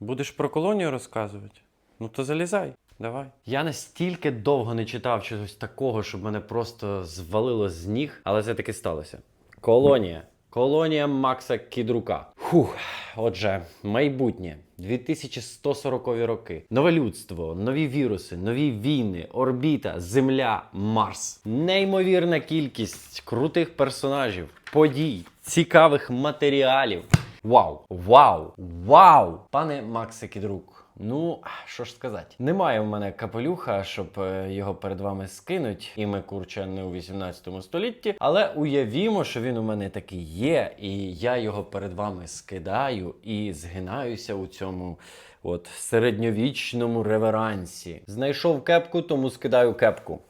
Будеш про колонію розказувати? Ну то залізай, давай. Я настільки довго не читав чогось такого, щоб мене просто звалило з ніг, але це таки сталося. Колонія. Колонія Макса Кідрука. Фух, отже, майбутнє. 2140 роки. Нове людство, нові віруси, нові війни, орбіта, Земля, Марс. Неймовірна кількість крутих персонажів, подій, цікавих матеріалів. Вау! Вау! Вау! Пане Максе Кідрук. Ну, що ж сказати, немає в мене капелюха, щоб е, його перед вами скинуть, і ми курча не у 18 столітті. Але уявімо, що він у мене такий є, і я його перед вами скидаю і згинаюся у цьому от середньовічному реверансі. Знайшов кепку, тому скидаю кепку.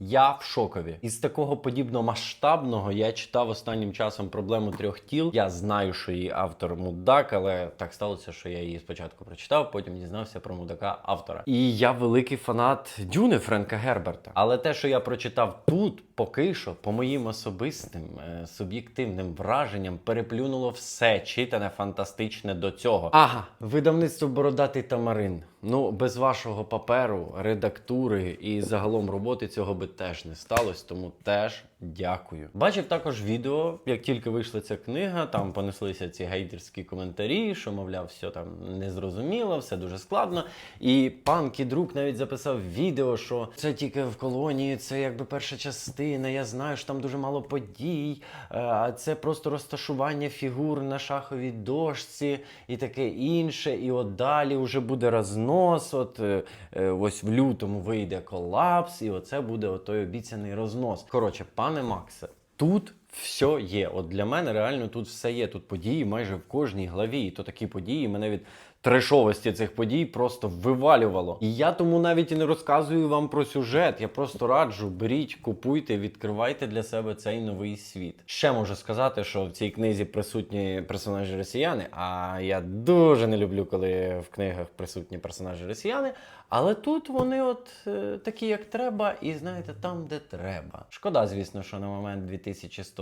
Я в шокові. Із такого подібно масштабного я читав останнім часом проблему трьох тіл. Я знаю, що її автор мудак, але так сталося, що я її спочатку прочитав, потім дізнався про мудака автора. І я великий фанат Дюни Френка Герберта. Але те, що я прочитав тут, поки що, по моїм особистим е, суб'єктивним враженням, переплюнуло все читане фантастичне до цього. Ага, видавництво Бородатий Тамарин. Ну, без вашого паперу, редактури і загалом роботи цього би теж не сталося, тому теж дякую. Бачив також відео, як тільки вийшла ця книга, там понеслися ці гейтерські коментарі, що, мовляв, все там незрозуміло, все дуже складно. І пан Кідрук навіть записав відео, що це тільки в колонії, це якби перша частина. Я знаю, що там дуже мало подій, е, а це просто розташування фігур на шаховій дошці і таке інше. І от далі вже буде рознос. От е, е, ось в лютому вийде колапс, і оце буде той обіцяний рознос. Коротше, пане Максе, тут. Все є. От для мене реально тут все є. Тут події майже в кожній главі. І то такі події мене від трешовості цих подій просто вивалювало. І я тому навіть і не розказую вам про сюжет. Я просто раджу, беріть, купуйте, відкривайте для себе цей новий світ. Ще можу сказати, що в цій книзі присутні персонажі росіяни. А я дуже не люблю, коли в книгах присутні персонажі росіяни. Але тут вони от е, такі, як треба, і знаєте, там, де треба. Шкода, звісно, що на момент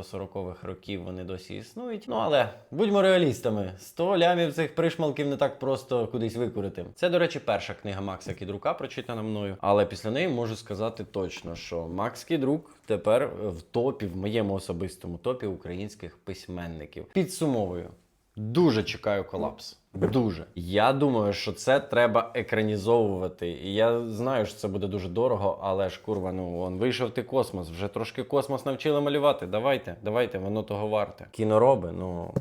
2140-х років вони досі існують. Ну але будьмо реалістами: 100 лямів цих пришмалків не так просто кудись викурити. Це, до речі, перша книга Макса Кідрука, прочитана мною. Але після неї можу сказати точно, що Макс Кідрук тепер в топі, в моєму особистому топі українських письменників. Підсумовую. Дуже чекаю колапс. Дуже. Я думаю, що це треба екранізовувати. І я знаю, що це буде дуже дорого, але ж курва, ну он вийшов ти космос. Вже трошки космос навчили малювати. Давайте, давайте, воно того варте. Кінороби, ну